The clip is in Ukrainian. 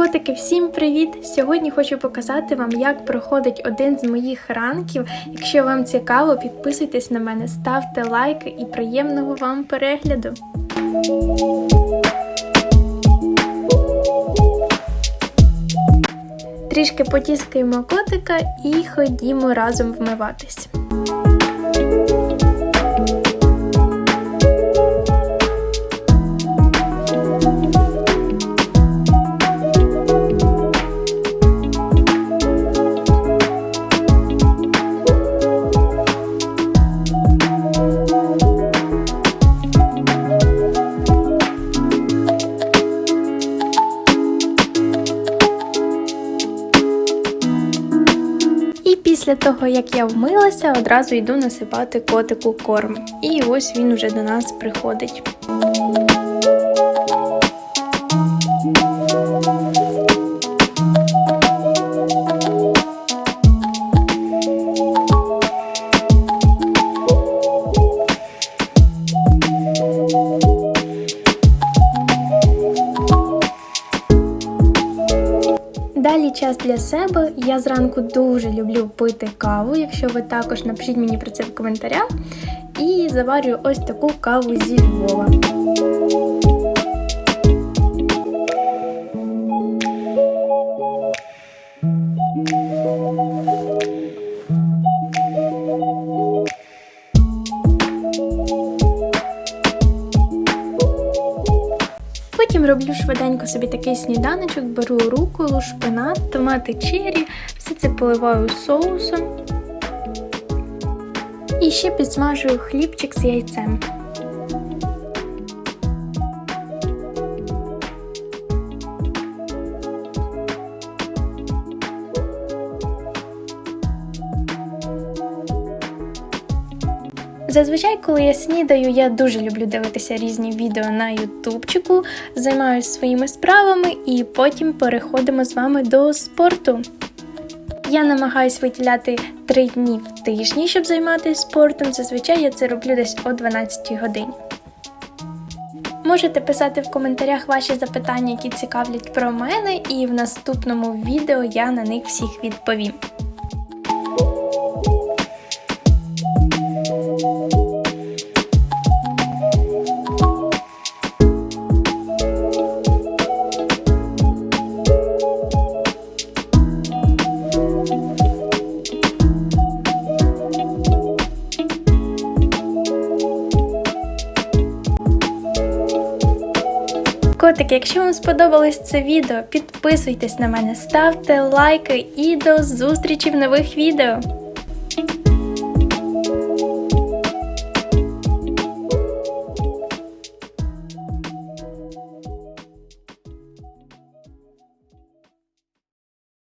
Котики, всім привіт! Сьогодні хочу показати вам, як проходить один з моїх ранків. Якщо вам цікаво, підписуйтесь на мене, ставте лайки і приємного вам перегляду. Трішки потіскаємо котика і ходімо разом вмиватись. Після того, як я вмилася, одразу йду насипати котику корм. І ось він уже до нас приходить. Далі час для себе. Я зранку дуже люблю пити каву. Якщо ви також напишіть мені про це в коментарях. І заварюю ось таку каву зі Львова. Потім роблю швиденько собі такий сніданочок, беру руколу, шпинат, томати чері, все це поливаю соусом. І ще підсмажую хлібчик з яйцем. Зазвичай, коли я снідаю, я дуже люблю дивитися різні відео на ютубчику, займаюся своїми справами і потім переходимо з вами до спорту. Я намагаюсь виділяти 3 дні в тижні, щоб займатися спортом. Зазвичай я це роблю десь о 12 годині. Можете писати в коментарях ваші запитання, які цікавлять про мене, і в наступному відео я на них всіх відповім. Котики, якщо вам сподобалось це відео, підписуйтесь на мене, ставте лайки і до зустрічі в нових відео.